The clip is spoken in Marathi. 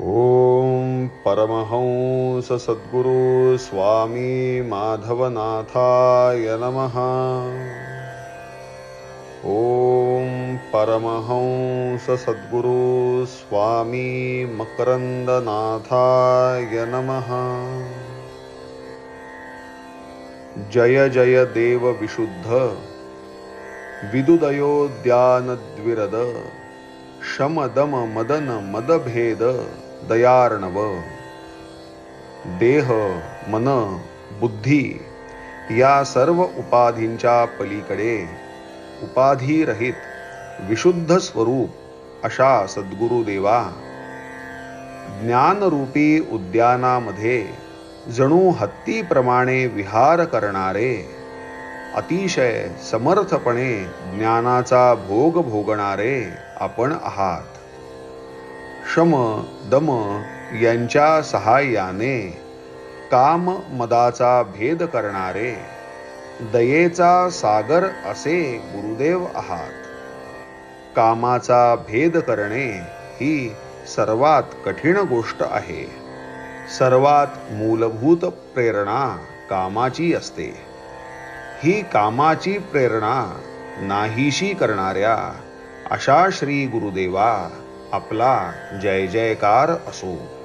ॐ परमहंस सद्गुरु स्वामी माधवनाथाय नमः। ॐ परमहंस सद्गुरु स्वामी मकरन्दनाथाय नमः। जय जय देव विशुद्ध। विदुदयोद्यानद्विरद शमदम मदन मदभेद दयार्णव। देह मन बुद्धी या सर्व उपाधींच्या पलीकडे उपाधीरहित विशुद्ध स्वरूप अशा सद्गुरुदेवा। ज्ञानरूपी उद्यानामध्ये जणू हत्तीप्रमाणे विहार करणारे अतिशय समर्थपणे ज्ञानाचा भोग भोगणारे आपण आहात। शम दम यांच्या सहाय्याने काम मदाचा भेद करणारे दयेचा सागर असे गुरुदेव आहात. कामाचा भेद करणे ही सर्वात कठीण गोष्ट आहे. सर्वात मूलभूत प्रेरणा कामाची असते. ही कामाची प्रेरणा नाहीशी करणाऱ्या अशा श्री गुरुदेवा आपला जय जयकार असो.